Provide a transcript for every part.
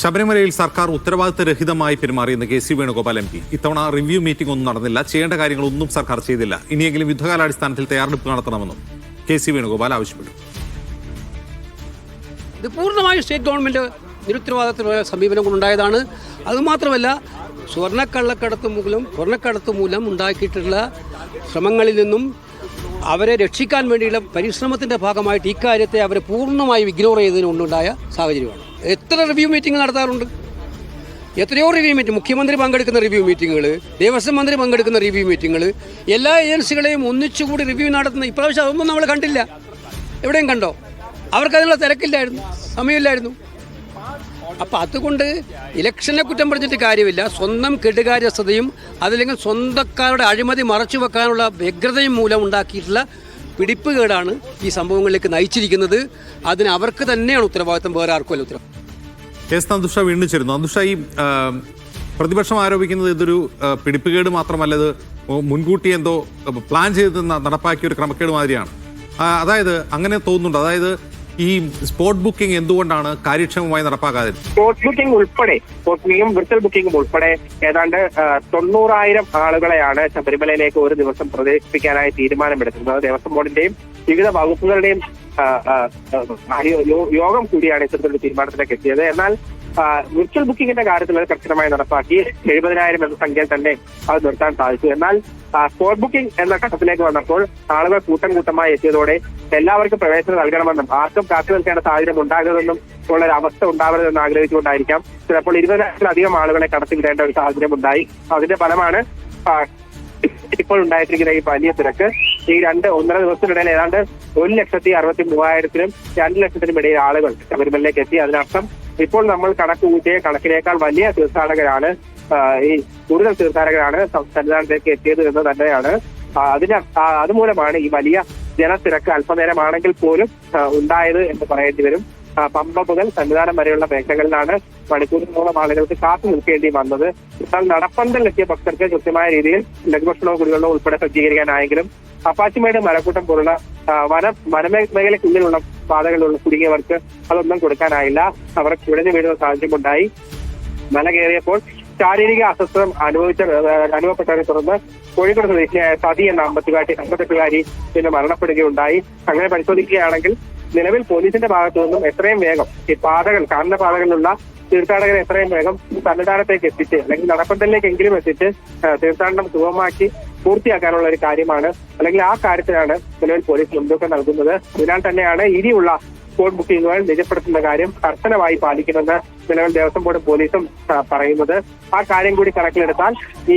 ശബരിമലയിൽ സർക്കാർ ഉത്തരവാദിത്തരഹിതമായി പെരുമാറിയെന്ന് K C Venugopal M P. ഇത്തവണ റിവ്യൂ മീറ്റിംഗ് ഒന്നും നടന്നില്ല. ചെയ്യേണ്ട കാര്യങ്ങളൊന്നും സർക്കാർ ചെയ്തില്ല. ഇനിയെങ്കിലും യുദ്ധകാലാടിസ്ഥാനത്തിൽ തയ്യാറെടുപ്പ് നടത്തണമെന്നും കെ സി വേണുഗോപാൽ ആവശ്യപ്പെട്ടു. ഇത് പൂർണമായും സ്റ്റേറ്റ് ഗവൺമെന്റ് നിരുത്തരവാദിത്തമായ സമീപനം കൊണ്ടുണ്ടായതാണ്. അതുമാത്രമല്ല സ്വർണക്കള്ളക്കടത്ത് മൂലം സ്വർണക്കടത്ത് മൂലം ഉണ്ടാക്കിയിട്ടുള്ള ശ്രമങ്ങളിൽ നിന്നും അവരെ രക്ഷിക്കാൻ വേണ്ടിയുള്ള പരിശ്രമത്തിന്റെ ഭാഗമായിട്ട് ഇക്കാര്യത്തെ അവരെ പൂർണമായും ഇഗ്നോർ ചെയ്തതിനുണ്ടായ സാഹചര്യമാണ്. എത്ര റിവ്യൂ മീറ്റിംഗ് നടത്താറുണ്ട്? എത്രയോ റിവ്യൂ മീറ്റിംഗ് മുഖ്യമന്ത്രി പങ്കെടുക്കുന്ന റിവ്യൂ മീറ്റിങ്ങുകൾ ദേവസ്വം മന്ത്രി പങ്കെടുക്കുന്ന റിവ്യൂ മീറ്റിങ്ങുകൾ എല്ലാ ഏജൻസികളെയും ഒന്നിച്ചുകൂടി റിവ്യൂ നടത്തുന്ന ഇപ്രാവശ്യം അതൊന്നും നമ്മൾ കണ്ടില്ല. എവിടെയും കണ്ടോ? അവർക്കതിനുള്ള തിരക്കില്ലായിരുന്നു സമയമില്ലായിരുന്നു. അപ്പം അതുകൊണ്ട് ഇലക്ഷനെ കുറ്റം പറഞ്ഞിട്ട് കാര്യമില്ല. സ്വന്തം കെടുകാര്യസ്ഥതയും അതല്ലെങ്കിൽ സ്വന്തക്കാരുടെ അഴിമതി മറച്ചു വെക്കാനുള്ള വ്യഗ്രതയും മൂലം ഉണ്ടാക്കിയിട്ടുള്ള പിടിപ്പുകേടാണ് ഈ സംഭവങ്ങളിലേക്ക് നയിച്ചിരിക്കുന്നത്. അതിന് അവർക്ക് തന്നെയാണ് ഉത്തരവാദിത്തം വേറെ ആർക്കുമല്ല ഉത്തരവാദിത്തം. കേസ് അന്തുഷ വീണ്ടും ചേരുന്നു. അന്തുഷ ഈ പ്രതിപക്ഷം ആരോപിക്കുന്നത് ഇതൊരു പിടിപ്പുകേട് മാത്രമല്ല ഇത് മുൻകൂട്ടി എന്തോ പ്ലാൻ ചെയ്ത് നടപ്പാക്കിയ ഒരു ക്രമക്കേട് മാതിരിയാണ്. അതായത് അങ്ങനെ തോന്നുന്നുണ്ട്. അതായത് ഈ സ്പോട്ട് ബുക്കിംഗ് എന്തുകൊണ്ടാണ് കാര്യക്ഷമമായി നടപ്പാക്കാതെ സ്പോട്ട് ബുക്കിംഗ് ഉൾപ്പെടെ സ്പോട്ട് ബുക്കിംഗും വിർച്വൽ ബുക്കിംഗും ഉൾപ്പെടെ ഏതാണ്ട് തൊണ്ണൂറായിരം ആളുകളെയാണ് ശബരിമലയിലേക്ക് ഒരു ദിവസം പ്രവേശിപ്പിക്കാനായി തീരുമാനമെടുക്കുന്നത്. ദേവസ്വം ബോർഡിന്റെയും വിവിധ വകുപ്പുകളുടെയും യോഗം കൂടിയാണ് ഇത്തരത്തിലൊരു തീരുമാനത്തിലേക്ക് എത്തിയത്. എന്നാൽ വിർച്വൽ ബുക്കിംഗിന്റെ കാര്യത്തിൽ അത് കർശനമായി നടപ്പാക്കി എഴുപതിനായിരം എന്ന സംഖ്യയിൽ തന്നെ അത് നിർത്താൻ സാധിച്ചു. എന്നാൽ സ്പോട്ട് ബുക്കിംഗ് എന്ന ഘട്ടത്തിലേക്ക് വന്നപ്പോൾ ആളുകൾ കൂട്ടം കൂട്ടമായി എത്തിയതോടെ എല്ലാവർക്കും പ്രവേശനം നൽകണമെന്നും ആർക്കും കാത്തു നിൽക്കേണ്ട സാഹചര്യം ഉണ്ടാകരുതെന്നും ഉള്ള ഒരു അവസ്ഥ ഉണ്ടാവരുതെന്ന് ആഗ്രഹിച്ചുകൊണ്ടായിരിക്കാം. ചിലപ്പോൾ ഇരുപതിനായിരത്തിലധികം ആളുകളെ കടത്തിവിടേണ്ട ഒരു സാഹചര്യം ഉണ്ടായി. അതിന്റെ ഫലമാണ് ഇപ്പോൾ ഉണ്ടായിട്ടിരിക്കുന്ന ഈ വലിയ തിരക്ക്. ഈ രണ്ട് ഒന്നര ദിവസത്തിനിടയിൽ ഏതാണ്ട് ഒരു ലക്ഷത്തി അറുപത്തി മൂവായിരത്തിനും രണ്ട് ലക്ഷത്തിനും ഇടയിൽ ആളുകൾ ശബരിമലയിലേക്ക് എത്തി. അതിനർത്ഥം ഇപ്പോൾ നമ്മൾ കണക്ക് കൂട്ടിയ കണക്കിനേക്കാൾ വലിയ തീർത്ഥാടകരാണ് ഈ കൂടുതൽ തീർത്ഥാടകരാണ് സന്നിധാനത്തേക്ക് എത്തിയത് എന്ന് തന്നെയാണ്. അതിന് അതുമൂലമാണ് ഈ വലിയ ജനത്തിരക്ക് അല്പനേരമാണെങ്കിൽ പോലും ഉണ്ടായത് എന്ന് പറയേണ്ടി വരും. പമ്പ മുതൽ സന്നിധാനം വരെയുള്ള മേഖലകളിലാണ് മണിക്കൂറിനോളം ആളുകൾക്ക് കാത്തു നിൽക്കേണ്ടി വന്നത്. എന്നാൽ നടപ്പന്തലെത്തിയ ഭക്തർക്ക് കൃത്യമായ രീതിയിൽ ലഘുഭക്ഷണവും കുടിവെള്ളവും ഉൾപ്പെടെ സജ്ജീകരിക്കാനായെങ്കിലും അപ്പാച്ചിമേട് മരക്കൂട്ടം പോലുള്ള വന വനമേഖലയ്ക്കുള്ളിലുള്ള പാതകളിലുള്ള കുടുങ്ങിയവർക്ക് അതൊന്നും കൊടുക്കാനായില്ല. അവർ കുഴഞ്ഞു വീഴുന്ന സാഹചര്യം ഉണ്ടായി മല കയറിയപ്പോൾ ശാരീരിക അസ്വസ്ഥം അനുഭവിച്ച അനുഭവപ്പെട്ടതിനെ തുടർന്ന് കോഴിക്കോട് സ്വദേശിയായ സതി എന്ന അമ്പത്തുകാരി അമ്പത്തെട്ടുകാരി പിന്നെ മരണപ്പെടുകയുണ്ടായി. അങ്ങനെ പരിശോധിക്കുകയാണെങ്കിൽ നിലവിൽ പോലീസിന്റെ ഭാഗത്തു നിന്നും എത്രയും വേഗം ഈ പാതകൾ കാരണ പാതകളിലുള്ള തീർത്ഥാടകരെ എത്രയും വേഗം സന്നിധാനത്തേക്ക് എത്തിച്ച് അല്ലെങ്കിൽ നടപ്പന്തലിലേക്ക് എങ്കിലും എത്തിച്ച് തീർത്ഥാടനം സുഗമമാക്കി പൂർത്തിയാക്കാനുള്ള ഒരു കാര്യമാണ്. അല്ലെങ്കിൽ ആ കാര്യത്തിലാണ് നിലവിൽ പോലീസ് മുൻതൂക്കം നൽകുന്നത്. അതിനാൽ തന്നെയാണ് ഇനിയുള്ള സ്പോട്ട് ചെയ്യുന്നതായി നിജപ്പെടുത്തുന്ന കാര്യം കർശനമായി പാലിക്കുമെന്ന് നിലവിൽ ദേവസ്വം ബോർഡ് പോലീസും പറയുന്നത്. ആ കാര്യം കൂടി കണക്കിലെടുത്താൽ ഈ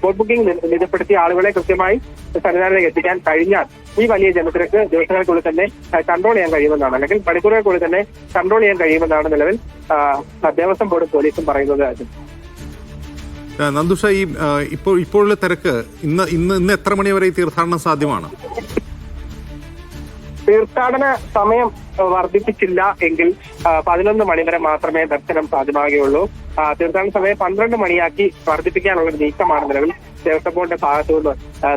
ഫോൺ ബുക്കിംഗ് നിജപ്പെടുത്തിയ ആളുകളെ കൃത്യമായി സന്നിധാനത്തിലേക്ക് എത്തിക്കാൻ കഴിഞ്ഞാൽ ഈ വലിയ ജനത്തിരക്ക് ദിവസങ്ങൾക്കുള്ളിൽ തന്നെ കൺട്രോൾ ചെയ്യാൻ കഴിയുമെന്നാണ്. അല്ലെങ്കിൽ മണിക്കൂറുകൾക്കുള്ളിൽ തന്നെ കൺട്രോൾ ചെയ്യാൻ കഴിയുമെന്നാണ് നിലവിൽ ദേവസ്വം ബോർഡ് പോലീസും പറയുന്നത്. നന്ദുഷ ഈ ഇപ്പോ ഇപ്പോൾ ഇപ്പോഴുള്ള തിരക്ക് ഇന്ന് ഇന്ന് ഇന്ന് എത്ര മണി വരെ തീർത്ഥാടനം സാധ്യമാണ്? തീർത്ഥാടന സമയം വർദ്ധിപ്പിച്ചില്ല എങ്കിൽ പതിനൊന്ന് മണി വരെ മാത്രമേ ദർശനം സാധ്യമാകുകയുള്ളൂ. തീർത്ഥാടന സമയം പന്ത്രണ്ട് മണിയാക്കി വർദ്ധിപ്പിക്കാനുള്ള ഒരു നീക്കമാണ് നിലവിൽ ദേവസ്വം ബോർഡിന്റെ ഭാഗത്തു നിന്ന്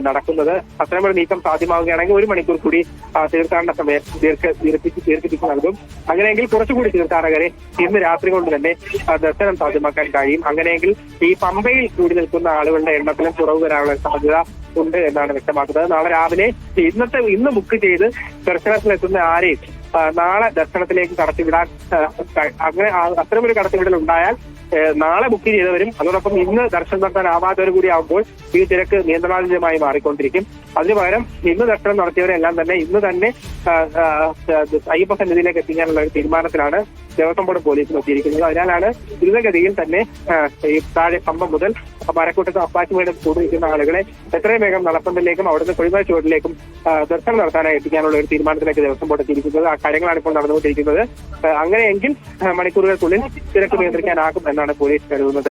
നടക്കുന്നത്. അത്തരമൊരു നീക്കം സാധ്യമാവുകയാണെങ്കിൽ ഒരു മണിക്കൂർ കൂടി തീർത്ഥാടന സമയം ദീർഘ ദീർഘിപ്പിച്ച് ദീർഘിപ്പിച്ച് നൽകും. അങ്ങനെയെങ്കിൽ കുറച്ചുകൂടി തീർത്ഥാടകരെ ഇന്ന് രാത്രി കൊണ്ട് തന്നെ ദർശനം സാധ്യമാക്കാൻ കഴിയും. അങ്ങനെയെങ്കിൽ ഈ പമ്പയിൽ കൂടി നിൽക്കുന്ന ആളുകളുടെ എണ്ണത്തിലും കുറവ് വരാനുള്ള സാധ്യത ഉണ്ട് എന്നാണ് വ്യക്തമാക്കുന്നത്. നാളെ രാവിലെ ഇന്നത്തെ ഇന്ന് ബുക്ക് ചെയ്ത് ദർശനത്തിലെത്തുന്ന ആരെയും നാളെ ദർശനത്തിലേക്ക് കടത്തിവിടാൻ അങ്ങനെ അത്തരമൊരു കടത്തിവിടൽ ഉണ്ടായാൽ നാളെ ബുക്ക് ചെയ്തവരും അതോടൊപ്പം ഇന്ന് ദർശനം നടത്താൻ ആവാത്തവർ കൂടി ആവുമ്പോൾ ഈ തിരക്ക് നിയന്ത്രണാതീതമായി മാറിക്കൊണ്ടിരിക്കും. അതിനു പകരം ഇന്ന് ദർശനം നടത്തിയവരെല്ലാം തന്നെ ഇന്ന് തന്നെ അയ്യപ്പ സന്നിധിയിലേക്ക് എത്തിക്കാനുള്ള ഒരു തീരുമാനത്തിലാണ് ദേവസ്വം ബോർഡ് പോലീസ് എത്തിയിരിക്കുന്നത്. അതിനാലാണ് ദ്രുതഗതിയിൽ തന്നെ താഴെ പമ്പ മുതൽ മരക്കൂട്ടത്ത് അപ്പാച്ചുമേട് കൂടി നിൽക്കുന്ന ആളുകളെ എത്രയും വേഗം നടപ്പന്തലിലേക്കും അവിടുന്ന് കൊഴിമ ചുവട്ടിലേക്കും ദർശനം നടത്താനായി എത്തിക്കാനുള്ള ഒരു തീരുമാനത്തിലേക്ക് ദിവസം ബോർഡ് എത്തിയിരിക്കുന്നത്. ആ കാര്യങ്ങളാണ് ഇപ്പോൾ നടന്നുകൊണ്ടിരിക്കുന്നത്. അങ്ങനെയെങ്കിൽ മണിക്കൂറുകൾക്കുള്ളിൽ തിരക്ക് നിയന്ത്രിക്കാനാകും എന്നാണ് പോലീസ് കരുതുന്നത്.